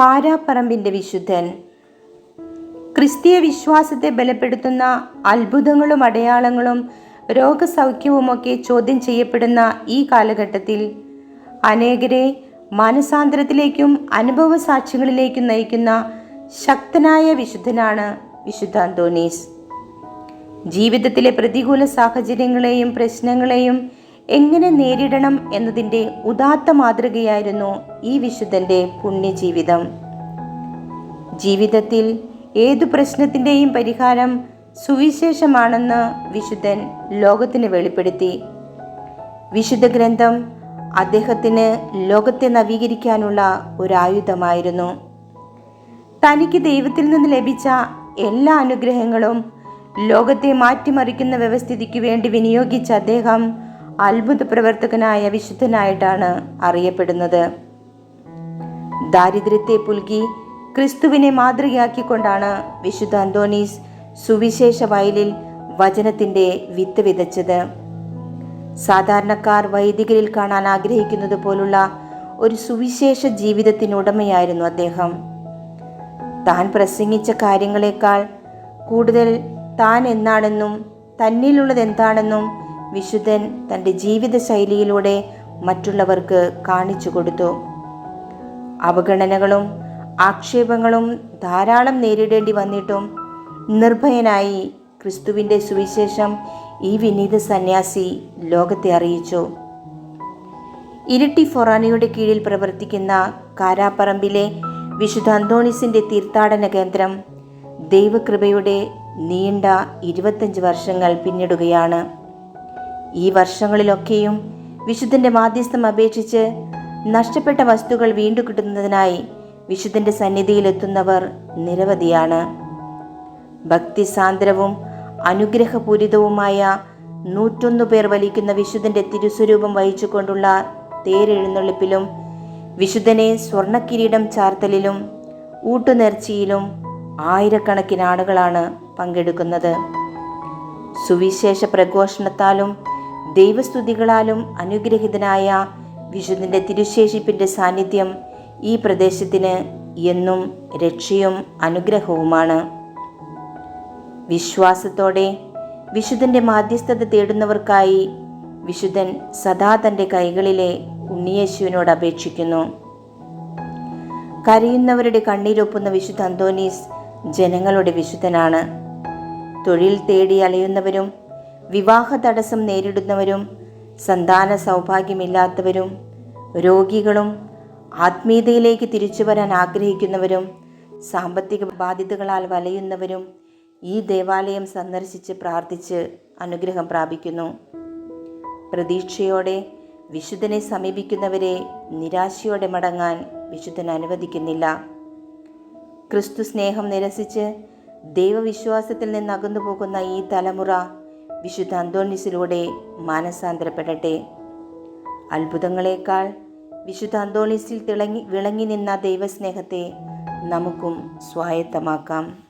കാരാപ്പറമ്പിന്റെ വിശുദ്ധൻ. ക്രിസ്തീയ വിശ്വാസത്തെ ബലപ്പെടുത്തുന്ന അത്ഭുതങ്ങളും അടയാളങ്ങളും രോഗസൗഖ്യവുമൊക്കെ ചോദ്യം ചെയ്യപ്പെടുന്ന ഈ കാലഘട്ടത്തിൽ അനേകരെ മനസാന്തരത്തിലേക്കും അനുഭവ സാക്ഷ്യങ്ങളിലേക്കും നയിക്കുന്ന ശക്തനായ വിശുദ്ധനാണ് വിശുദ്ധ അന്തോണീസ്. ജീവിതത്തിലെ പ്രതികൂല സാഹചര്യങ്ങളെയും പ്രശ്നങ്ങളെയും എങ്ങനെ നേരിടണം എന്നതിന്റെ ഉദാത്ത മാതൃകയായിരുന്നു ഈ വിശുദ്ധന്റെ പുണ്യജീവിതം. ജീവിതത്തിൽ ഏതു പ്രശ്നത്തിന്റെയും പരിഹാരം സുവിശേഷമാണെന്ന് വിശുദ്ധൻ ലോകത്തിന് വെളിപ്പെടുത്തി. വിശുദ്ധ ഗ്രന്ഥം അദ്ദേഹത്തിന് ലോകത്തെ നവീകരിക്കാനുള്ള ഒരു ആയുധമായിരുന്നു. തനിക്ക് ദൈവത്തിൽ നിന്ന് ലഭിച്ച എല്ലാ അനുഗ്രഹങ്ങളും ലോകത്തെ മാറ്റിമറിക്കുന്ന വ്യവസ്ഥിതിക്ക് വേണ്ടി വിനിയോഗിച്ച അദ്ദേഹം അത്ഭുത പ്രവർത്തകനായ വിശുദ്ധനായിട്ടാണ് അറിയപ്പെടുന്നത്. ദാരിദ്ര്യത്തെ പുൽകി ക്രിസ്തുവിനെ മാതൃകയാക്കിക്കൊണ്ടാണ് വിശുദ്ധ അന്തോണീസ് സുവിശേഷ വയലിൽ വചനത്തിന്റെ വിത്ത് വിതച്ചത്. സാധാരണക്കാർ വൈദികരിൽ കാണാൻ ആഗ്രഹിക്കുന്നത് പോലുള്ള ഒരു സുവിശേഷ ജീവിതത്തിനുടമയായിരുന്നു അദ്ദേഹം. താൻ പ്രസംഗിച്ച കാര്യങ്ങളെക്കാൾ കൂടുതൽ താൻ എന്നാണെന്നും തന്നിലുള്ളത് എന്താണെന്നും വിശുദ്ധൻ തന്റെ ജീവിത ശൈലിയിലൂടെ മറ്റുള്ളവർക്ക് കാണിച്ചു കൊടുത്തു. അവഗണനകളും ആക്ഷേപങ്ങളും ധാരാളം നേരിടേണ്ടി വന്നിട്ടും നിർഭയനായി ക്രിസ്തുവിന്റെ സുവിശേഷം ഈ വിനീത സന്യാസി ലോകത്തെ അറിയിച്ചു. ഇരിട്ടി ഫൊറാനയുടെ കീഴിൽ പ്രവർത്തിക്കുന്ന കാരാപ്പറമ്പിലെ വിശുദ്ധ അന്തോണിസിന്റെ തീർത്ഥാടന കേന്ദ്രം ദൈവകൃപയുടെ നീണ്ട ഇരുപത്തഞ്ച് വർഷങ്ങൾ പിന്നിടുകയാണ്. ഈ വർഷങ്ങളിലൊക്കെയും വിശുദ്ധന്റെ മാധ്യസ്ഥം അപേക്ഷിച്ച് നഷ്ടപ്പെട്ട വസ്തുക്കൾ വീണ്ടു കിട്ടുന്നതിനായി വിശുദ്ധന്റെ സന്നിധിയിലെത്തുന്നവർ നിരവധിയാണ്. ഭക്തിസാന്ദ്രവും അനുഗ്രഹപൂരിതവുമായ നൂറ്റൊന്നു പേർ വലിക്കുന്ന വിശുദ്ധന്റെ തിരുസ്വരൂപം വഹിച്ചുകൊണ്ടുള്ള തേരെഴുന്നള്ളിപ്പിലും വിശുദ്ധനെ സ്വർണക്കിരീടം ചാർത്തലിലും ഊട്ടുനേർച്ചയിലും ആയിരക്കണക്കിന് ആളുകളാണ് പങ്കെടുക്കുന്നത്. സുവിശേഷ പ്രഘോഷണത്താലും ദൈവസ്തുതികളാലും അനുഗ്രഹിതനായ വിശുദ്ധന്റെ തിരുശേഷിപ്പിന്റെ സാന്നിധ്യം ഈ പ്രദേശത്തിന് എന്നും രക്ഷയും അനുഗ്രഹവുമാണ്. വിശ്വാസത്തോടെ വിശുദ്ധന്റെ മാധ്യസ്ഥത തേടുന്നവർക്കായി വിശുദ്ധൻ സദാ തന്റെ കൈകളിലെ ഉണ്ണിയേശുവിനോട് അപേക്ഷിക്കുന്നു. കരയുന്നവരുടെ കണ്ണീരൊപ്പുന്ന വിശുദ്ധ അന്തോനീസ് ജനങ്ങളുടെ വിശുദ്ധനാണ്. തൊഴിൽ തേടി അലയുന്നവരും വിവാഹ തടസ്സം നേരിടുന്നവരും സന്താന സൗഭാഗ്യമില്ലാത്തവരും രോഗികളും ആത്മീയതയിലേക്ക് തിരിച്ചു വരാൻ ആഗ്രഹിക്കുന്നവരും സാമ്പത്തിക ബാധ്യതകളാൽ വലയുന്നവരും ഈ ദേവാലയം സന്ദർശിച്ച് പ്രാർത്ഥിച്ച് അനുഗ്രഹം പ്രാപിക്കുന്നു. പ്രതീക്ഷയോടെ വിശുദ്ധനെ സമീപിക്കുന്നവരെ നിരാശയോടെ മടങ്ങാൻ വിശുദ്ധൻ അനുവദിക്കുന്നില്ല. ക്രിസ്തു സ്നേഹം നിരസിച്ച് ദൈവവിശ്വാസത്തിൽ നിന്ന് അകന്നു പോകുന്ന ഈ തലമുറ വിശുദ്ധ അന്തോണിസിലൂടെ മാനസാന്തരപ്പെടട്ടെ. അത്ഭുതങ്ങളെക്കാൾ വിശുദ്ധ അന്തോണിസിൽ തിളങ്ങി വിളങ്ങി നിന്ന ദൈവസ്നേഹത്തെ നമുക്കും സ്വായത്തമാക്കാം.